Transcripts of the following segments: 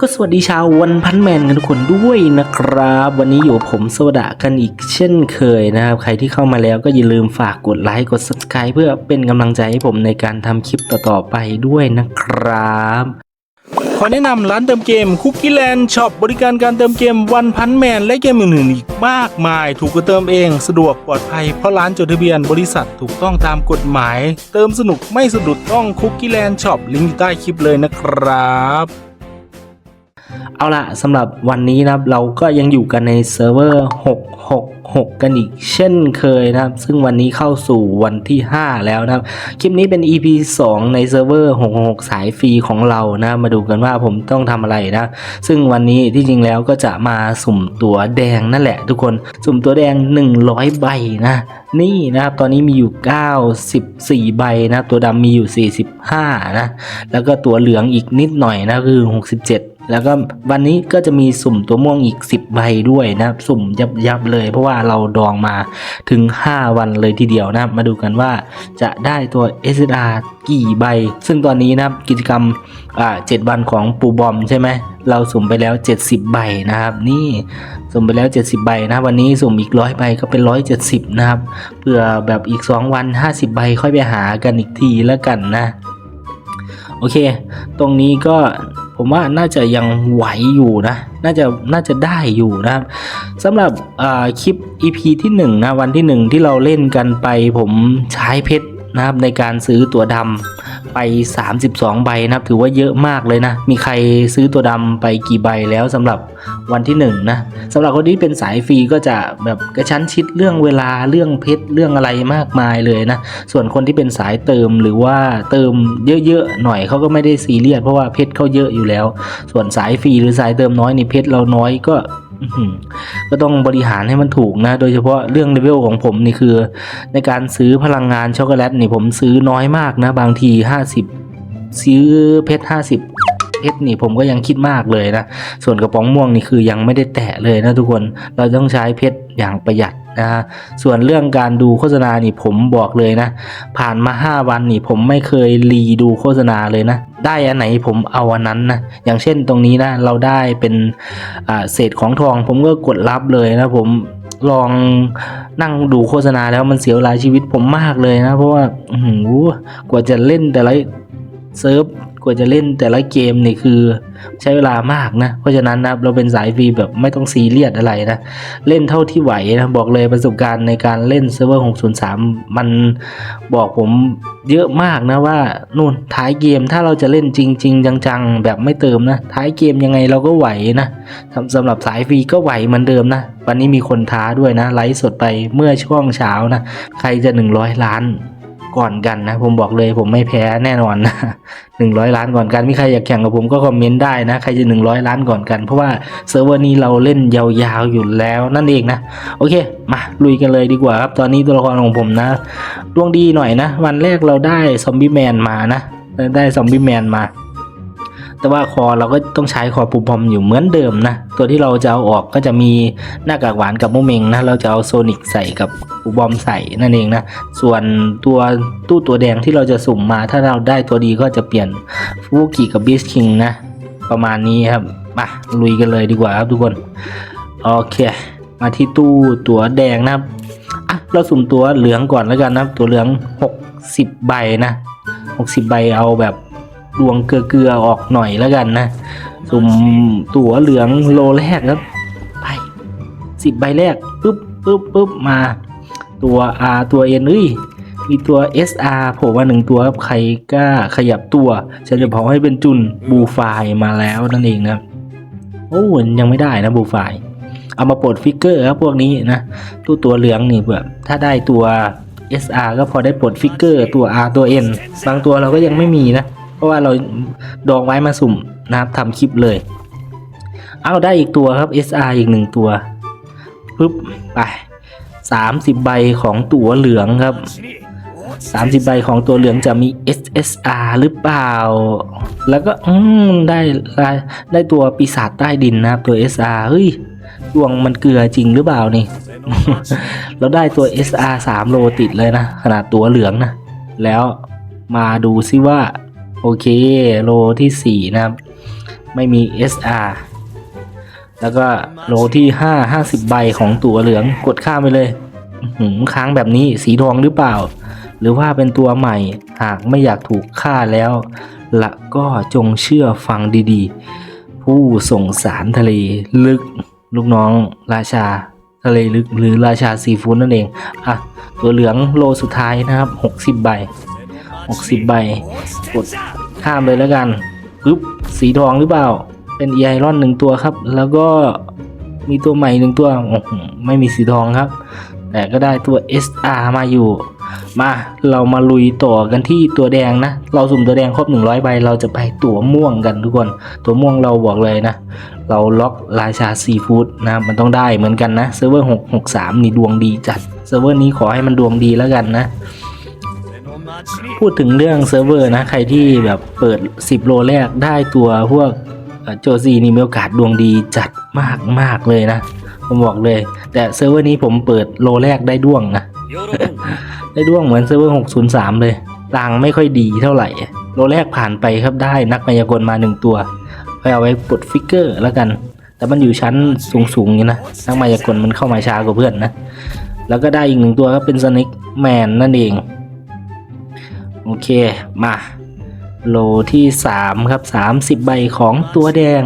ก็สวัสดีชาววันพันแมนกันทุกคนด้วยนะครับ วันนี้อยู่ผมสวดะกันอีกเช่นเคยนะครับ ใครที่เข้ามาแล้วก็อย่าลืมฝากกดไลค์กด subscribe เพื่อเป็นกำลังใจให้ผมในการทำคลิปต่อๆไปด้วยนะครับขอแนะนำร้านเติมเกมคุกกี้แลนด์ช็อปบริการการเติมเกมวันพันแมนและเกมอื่นๆอีกมากมาย ถูกกว่าเติมเอง สะดวกปลอดภัยเพราะร้านจดทะเบียนบริษัทถูกต้องตามกฎหมาย เติมสนุกไม่สะดุดต้องคุกกี้แลนด์ช็อปลิงก์อยู่ใต้คลิปเลยนะครับ เอาละสำหรับวันนี้นะครับเราก็ยังอยู่กันในเซิร์ฟเวอร์666 กันอีกเช่นเคยนะครับ ซึ่งวันนี้เข้าสู่วันที่ 5 แล้วนะครับ คลิปนี้เป็น EP 2 ในเซิร์ฟเวอร์666 สายฟรีของเรานะ มาดูกันว่าผมต้องทำอะไรนะ ซึ่งวันนี้ที่จริงแล้วก็จะมาสุ่มตัวแดงนั่นแหละทุกคน สุ่มตัวแดง 100 ใบนะนี่นะครับตอนนี้มีอยู่ 94 ใบนะ ตัวดำมีอยู่ 45 นะ แล้วก็ตัวเหลืองอีกนิดหน่อยนะคือ 67 แล้วก็วันนี้ก็จะมีสุ่มตัวม่วงอีก 10 ใบด้วยนะครับสุ่มยับยับเลย เพราะว่าเราดองมาถึง 5 วันเลยทีเดียวนะมาดูกันว่าจะได้ตัว SR กี่ใบ ซึ่งตอนนี้นะครับกิจกรรมอ่า7วันของปูบอมใช่ไหมเราสุ่มไปแล้ว 70 ใบนะครับ นี่สุ่มไปแล้ว 70 ใบนะวันนี้สุ่มอีกร้อยใบก็เป็น 170 นะครับเพื่อแบบอีก 2 วัน 50 ใบค่อยไปหากันอีกทีแล้วกันนะ โอเค ตรงนี้ก็ ผมว่าน่าจะยังไหวอยู่นะ น่าจะน่าจะได้อยู่นะครับสำหรับคลิป EP ที่1นะวันที่ 1 ที่เราเล่นกันไปผมใช้เพชรนะครับในการซื้อตัวดำ ไป 32 ใบนะครับ ถือว่าเยอะมากเลยนะ มีใครซื้อตัวดำไปกี่ใบแล้วสำหรับวันที่ 1 นะสำหรับคนที่เป็นสายฟรีก็จะแบบกระชั้นชิดเรื่องเวลาเรื่องเพชรเรื่องอะไรมากมายเลยนะ ส่วนคนที่เป็นสายเติมหรือว่าเติมเยอะๆหน่อยเขาก็ไม่ได้ซีเรียสเพราะว่าเพชรเขาเยอะอยู่แล้ว ส่วนสายฟรีหรือสายเติมน้อยนี่เพชรเราน้อยก็ ก็ต้องบริหารให้มันถูกนะ โดยเฉพาะเรื่องเลเวลของผมนี่คือ ในการซื้อพลังงานช็อกโกแลตนี่ผมซื้อน้อยมากนะ บางที 50 ซื้อเพชร 50เพชรนี่ผมก็ยังคิดมากเลยนะ ส่วนกระป๋องม่วงนี่คือยังไม่ได้แตะเลยนะทุกคน เราต้องใช้เพชรอย่างประหยัดนะฮะ ส่วนเรื่องการดูโฆษณานี่ผมบอกเลยนะ ผ่านมา 5 วันนี่ผมไม่เคยรีดูโฆษณาเลยนะ ได้อันไหนผมเอาอันนั้นนะอย่างเช่นตรงนี้นะเราได้เป็นเศษของทอง ผมก็กดรับเลยนะผมลองนั่งดูโฆษณาแล้วมันเสียเวลาชีวิตผมมากเลยนะ เพราะว่าอื้อหือกว่าจะเล่นแต่ละเซิร์ฟ ว่าจะเล่นแต่ละเกมนี่คือใช้เวลามากนะ เพราะฉะนั้นนะเราเป็นสายฟรีแบบไม่ต้องซีเรียสอะไรนะ เล่นเท่าที่ไหวนะบอกเลยประสบการณ์ในการเล่นเซิร์ฟเวอร์ 603 มันบอกผมเยอะมากนะว่านู่นท้ายเกมถ้าเราจะเล่นจริง ๆ จังๆ แบบไม่เติมนะ ท้ายเกมยังไงเราก็ไหวนะสำหรับสายฟรีก็ไหวเหมือนเดิมนะ วันนี้มีคนท้าด้วยนะไลฟ์สดไปเมื่อช่วงเช้านะ ใครจะ 100 ล้าน ก่อนกันนะ ผมบอกเลยผมไม่แพ้แน่นอนนะหนึ่งร้อยล้านก่อนกันมีใครอยากแข่งกับผมก็คอมเมนต์ได้นะ ใครจะหนึ่งร้อยล้านก่อนกัน เพราะว่าเซิร์ฟเวอร์นี้เราเล่นยาวๆอยู่แล้วนั่นเองนะ โอเค มาลุยกันเลยดีกว่าครับ ตอนนี้ตัวละครของผมนะดวงดีหน่อยนะ วันแรกเราได้ซอมบี้แมนมานะ ได้ซอมบี้แมนมา แต่ว่าคอเราก็ต้องใช้คอปูปอมอยู่เหมือนเดิมนะ ตัวที่เราจะเอาออกก็จะมีหน้ากากหวานกับโมเมงนะ เราจะเอาโซนิกใส่กับปูบอมใส่นั่นเองนะ ส่วนตัวตู้ตัวแดงที่เราจะสุ่มมา ถ้าเราได้ตัวดีก็จะเปลี่ยนฟูกิกับบิสคิงนะ ประมาณนี้ครับ มาลุยกันเลยดีกว่าครับทุกคน โอเค มาที่ตู้ตัวแดงนะครับอะเราสุ่มตัวเหลืองก่อนแล้วกันนะครับ ตัวเหลือง 60 ใบนะ 60 ใบเอาแบบ ดวงเกลือๆออกหน่อยแล้วกันนะ สุ่มตัวเหลืองโลแรกครับไปสิบใบแรกปุ๊บปุ๊บปุ๊บมาตัว R ตัว N เอ้ยมีตัว SR โผล่มาหนึ่งตัวครับใครกล้าขยับตัวฉันจะเผาให้เป็นจุนบูไฟมาแล้วนั่นเองนะครับโอ้ยังไม่ได้นะบูไฟเอามาปลดฟิกเกอร์ครับพวกนี้นะตู้ตัวเหลืองนี่เผื่อถ้าได้ตัว SR ก็พอได้ปลดฟิกเกอร์ตัว R ตัว N บางตัวเราก็ยังไม่มีนะ เพราะว่าเราดองไว้มาสุ่มนะครับทำคลิปเลยเอาได้อีกตัวครับ SR อีกหนึ่งตัวปึ๊บไปสามสิบใบของตัวเหลืองครับสามสิบใบของตัวเหลืองจะมี SSR หรือเปล่า แล้วก็อืมได้ได้ได้ตัวปีศาจใต้ดินนะครับตัว SR เฮ้ยดวงมันเกลือจริงหรือเปล่านี่ เราได้ตัว SR 3 โลติดเลยนะ ขนาดตัวเหลืองนะ แล้วมาดูซิว่า โอเค โลที่ 4 นะครับ ไม่มี SR แล้วก็โลที่5 50 ใบของตัวเหลืองกดข้ามไปเลยหือค้างแบบนี้สีทองหรือเปล่า หรือว่าเป็นตัวใหม่หากไม่อยากถูกฆ่าแล้ว ละก็จงเชื่อฟังดีๆ ผู้ส่งสารทะเลลึก ลูกน้องราชาทะเลลึกหรือราชาซีฟู้ดนั่นเอง อะ ตัวเหลืองโลสุดท้ายนะครับ 60 ใบ 60 ใบ กดข้ามเลยแล้วกันปึ๊บสีทองหรือเปล่า เป็นไอรอนหนึ่งตัวครับ แล้วก็มีตัวใหม่หนึ่งตัวไม่มีสีทองครับ แต่ก็ได้ตัว SR มาอยู่ มาเรามาลุยต่อกันที่ตัวแดงนะ เราสุ่มตัวแดงครบ 100ใบเราจะไปตัวม่วงกันทุกคน ตัวม่วงเราบอกเลยนะ เราล็อกราชาซีฟู้ดนะมันต้องได้เหมือนกันนะเซิร์ฟเวอร์663 นี่ดวงดีจัดเซิร์ฟเวอร์นี้ขอให้มันดวงดีแล้วกันนะ พูดถึงเรื่องเซิร์ฟเวอร์นะ ใครที่แบบเปิด 10 โลแรกได้ตัวพวกโจซีนี่มีโอกาสดวงดีจัดมากมากเลยนะ ผมบอกเลย แต่เซิร์ฟเวอร์นี้ผมเปิดโลแรกได้ด้วงนะ ได้ด้วงเหมือนเซิร์ฟเวอร์ 603 เลยรางไม่ค่อยดีเท่าไหร่ โลแรกผ่านไปครับได้นักมายากลมาหนึ่งตัวค่อยเอาไว้ปลดฟิกเกอร์แล้วกัน แต่มันอยู่ชั้นสูงๆอยู่นะนักมายากลมันเข้ามาช้ากว่าเพื่อนนะ แล้วก็ได้อีกหนึ่งตัวครับเป็นสเน็กแมนนั่นเอง โอเคมาโลที่ 3 ครับ 30 ใบของตัวแดง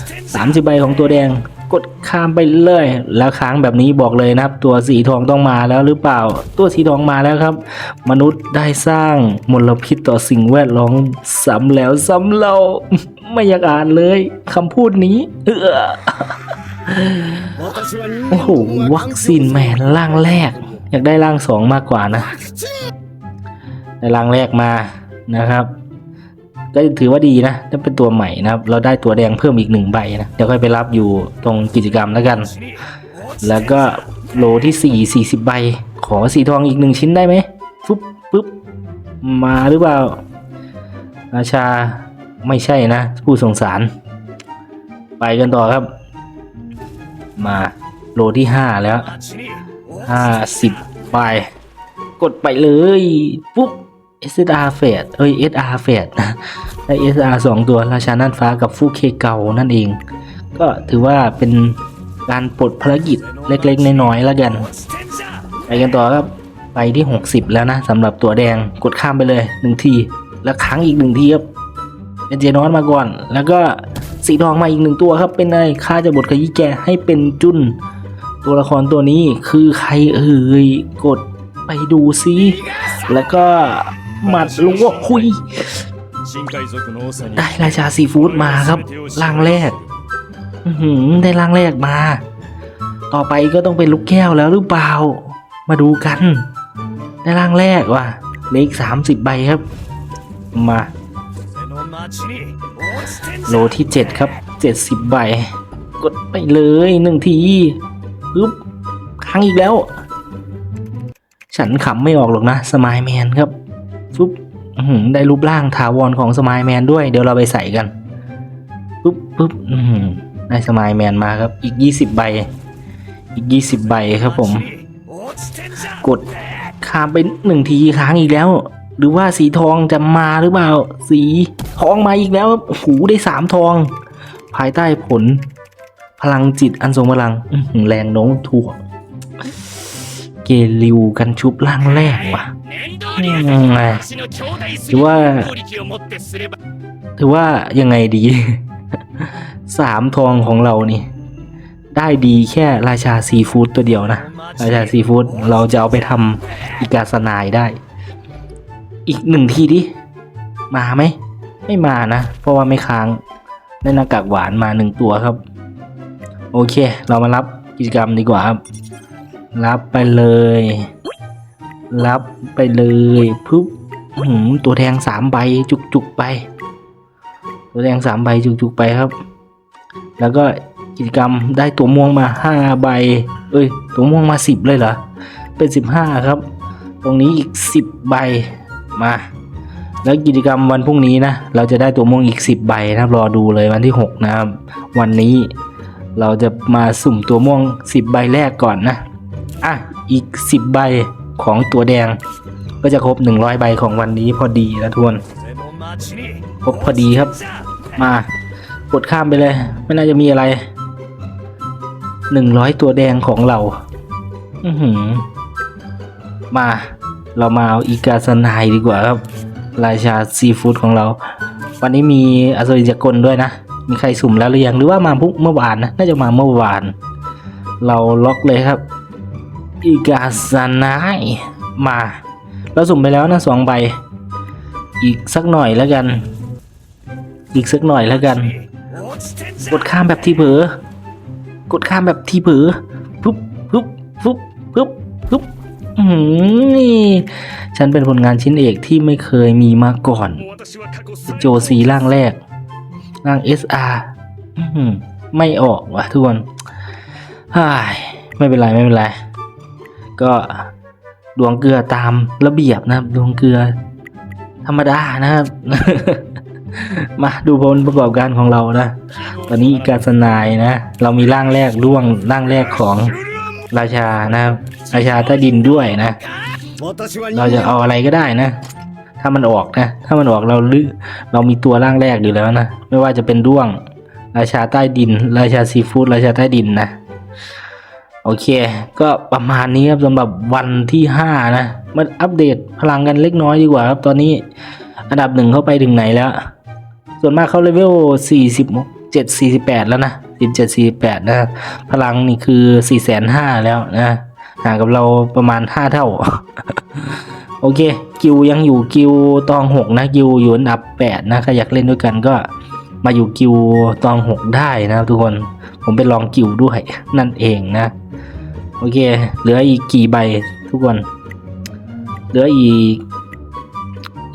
30 ใบของตัวแดงกดข้ามไปเลย แล้วค้างแบบนี้บอกเลยนะครับ ตัวสีทองต้องมาแล้วหรือเปล่า ตัวสีทองมาแล้วครับ มนุษย์ได้สร้างมลพิษต่อสิ่งแวดล้อมซ้ำแล้วซ้ำเล่าไม่อยากอ่านเลยคำพูดนี้ เออโอ้โหวัคซีนแมนร่างแรก อยากได้ร่างสองมากกว่านะ ในรังแรกมานะครับ ก็ถือว่าดีนะถ้าเป็นตัวใหม่นะครับ เราได้ตัวแดงเพิ่มอีกหนึ่งใบนะเดี๋ยวค่อยไปรับอยู่ตรงกิจกรรมแล้วกัน แล้วก็โลที่สี่สี่สิบใบ ขอสีทองอีกหนึ่งชิ้นได้ไหมฟุ๊บปุ๊บมาหรือเปล่าราชาไม่ใช่นะ ผู้สงสาร ไปกันต่อครับ มาโลที่ห้าแล้วห้าสิบใบกดไปเลย ปุ๊บ SR เฟดเอ้ย SR เฟดนะได้ SR สองตัวราชาน่านฟ้ากับฟูเคเกานั่นเอง ก็ถือว่าเป็นการปลดภารกิจเล็กๆ น้อยๆแล้วกันไปกันต่อครับไปที่ 60 แล้วนะสำหรับตัวแดงกดข้ามไปเลยหนึ่งที แล้วค้างอีกหนึ่งทีครับเป็นเจนอนมาก่อน แล้วก็สีทองมาอีกหนึ่งตัวครับ เป็นอะไรข้าจะบทขยี้แกให้เป็นจุนตัวละครตัวนี้คือใครเอ่ยกดไปดูซิแล้วก็ หมัดลุงว่าคุย ได้ราชาซีฟู้ดมาครับร่างแรกอื้อหือได้ร่างแรกมา ต่อไปก็ต้องเป็นลูกแก้วแล้วหรือเปล่า มาดูกัน ได้ร่างแรกว่ะเหลืออีกสามสิบใบครับ มาโลที่เจ็ดครับเจ็ดสิบใบ กดไปเลยหนึ่งทีปึ๊บค้างอีกแล้ว ฉันขำไม่ออกหรอกนะ สมายแมนครับ ปุ๊บได้รูปร่างถาวรของสมายแมนด้วย เดี๋ยวเราไปใส่กันปุ๊บปุ๊บได้สมายแมนมาครับ อีกยี่สิบใบ อีกยี่สิบใบครับผม กดข้ามไปหนึ่งทีค้างอีกแล้ว หรือว่าสีทองจะมาหรือเปล่า สีทองมาอีกแล้วโอ้โหได้สามทอง ภายใต้ผล พลังจิตอันทรงพลังแรงโน้มถ่วงเกลิวกันชุบร่างแรกว่ะ ถือว่า ถือว่ายังไงดี สามทองของเรานี่ ได้ดีแค่ราชาซีฟู้ดตัวเดียวนะ ราชาซีฟู้ดเราจะเอาไปทำอีกาสนายได้ อีกหนึ่งทีดิ มาไหม ไม่มานะ เพราะว่าไม่ค้างได้หน้ากากหวานมาหนึ่งตัวครับ โอเค เรามารับกิจกรรมดีกว่าครับ รับไปเลย รับไปเลยปุ๊บหือตัวแทงสามใบจุกๆไป ตัวแทงสามใบจุกๆไปครับ แล้วก็กิจกรรมได้ตัวม่วงมาห้าใบ เอ้ย ตัวม่วงมาสิบเลยเหรอ เป็นสิบห้าครับ ตรงนี้อีกสิบใบมา แล้วกิจกรรมวันพรุ่งนี้นะ เราจะได้ตัวม่วงอีกสิบใบนะครับรอดูเลยวันที่หกนะครับ วันนี้เราจะมาสุ่มตัวม่วงสิบใบแรกก่อนนะ อะ อีกสิบใบ ของตัวแดง ก็จะครบหนึ่งร้อยใบของวันนี้พอดีนะทุกคนครบพอดีครับ มากดข้ามไปเลย ไม่น่าจะมีอะไรหนึ่งร้อยตัวแดงของเรา อือหือ มาเรามาเอาอีกาสนายดีกว่าครับ ราชาซีฟู้ดของเรา วันนี้มีอสริยกลด้วยนะ มีใครสุ่มแล้วหรือยังหรือว่ามาพรุ่งเมื่อวานนะ น่าจะมาเมื่อวาน เราล็อกเลยครับ อีกาสนายมาเราสุ่มไปแล้วนะสองใบ อีกสักหน่อยแล้วกัน อีกสักหน่อยแล้วกัน กดข้ามแบบที่เผลอกดข้ามแบบที่เผลอปุ๊บปุ๊บปุ๊บปุ๊บปุ๊บหือนี่ฉันเป็นผลงานชิ้นเอกที่ไม่เคยมีมาก่อน โจซีร่างแรก ร่าง SR อื้อหือไม่ออกว่ะทุกคนไม่เป็นไร ไม่เป็นไร ก็ดวงเกลือตามระเบียบนะครับ ดวงเกลือ ธรรมดานะครับ มาดูผลประกอบการของเรานะ ตอนนี้อีการสนายนะ เรามีร่างแรกร่วงร่างแรกของราชานะครับ ราชาใต้ดินด้วยนะ เราจะเอาอะไรก็ได้นะ ถ้ามันออกนะ ถ้ามันออกเราลือเรามีตัวร่างแรกอยู่แล้วนะ ไม่ว่าจะเป็นด้วง ราชาใต้ดิน ราชาซีฟู้ดราชาใต้ดินนะ โอเค ก็ประมาณนี้ครับสำหรับวันที่ห้านะมาอัปเดตพลังกันเล็กน้อยดีกว่าครับ ตอนนี้อันดับหนึ่งเข้าไปถึงไหนแล้ว ส่วนมากเขาเลเวลสี่สิบเจ็ดสี่สิบแปดแล้วนะสิบเจ็ดสี่แปดนะ พลังนี่คือสี่แสนห้าแล้วนะห่างกับเราประมาณห้าเท่า โอเค กิวยังอยู่กิวตองหกนะ กิวอยู่อันดับแปดนะใครอยากเล่นด้วยกันก็มาอยู่กิวตองหกได้นะครับทุกคนผมไปลองกิวด้วยนั่นเองนะ โอเค เหลืออีกกี่ใบทุกคน เหลืออีก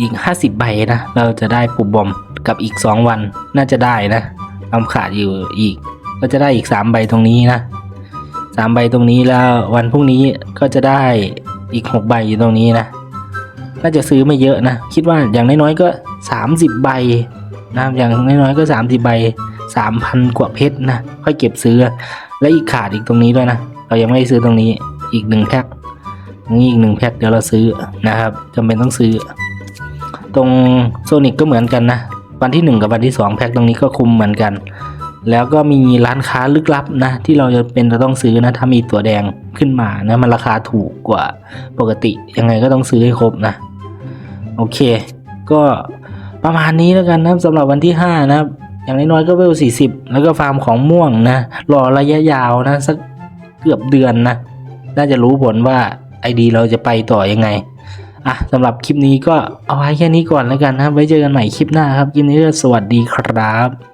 อีกห้าสิบใบนะ เราจะได้ปุบบอมกับอีกสองวันน่าจะได้นะทำขาดอยู่อีก ก็จะได้อีกสามใบตรงนี้นะสามใบตรงนี้แล้ววันพรุ่งนี้ก็จะได้อีกหกใบอยู่ตรงนี้นะน่าจะซื้อไม่เยอะนะ คิดว่าอย่างน้อยๆก็สามสิบใบนะอย่างน้อยๆก็สามสิบใบสามพันกว่าเพชรนะค่อยเก็บซื้อ และอีกขาดอีกตรงนี้ด้วยนะ เรายังไม่ได้ซื้อตรงนี้อีกหนึ่งแพ็คนี้อีกหนึ่งแพ็คเดี๋ยวเราซื้อนะครับจำเป็นต้องซื้อ ตรงโซนิกก็เหมือนกันนะ วันที่หนึ่งกับวันที่สองแพ็คตรงนี้ก็คุมเหมือนกัน แล้วก็มีร้านค้าลึกลับนะ ที่เราจะเป็นจะต้องซื้อนะ ถ้ามีตัวแดงขึ้นมานะมันราคาถูกกว่าปกติยังไงก็ต้องซื้อให้ครบนะ โอเค ก็ประมาณนี้แล้วกันนะสำหรับวันที่ 5 นะครับอย่างน้อยๆก็เวล40 แล้วก็ฟาร์มของม่วงนะรอระยะยาวนะสัก เกือบเดือนนะ น่าจะรู้ผลว่าไอดีเราจะไปต่อยังไง อะสำหรับคลิปนี้ก็เอาไว้แค่นี้ก่อนแล้วกันนะไว้เจอกันใหม่คลิปหน้าครับคลิปนี้ก็สวัสดีครับ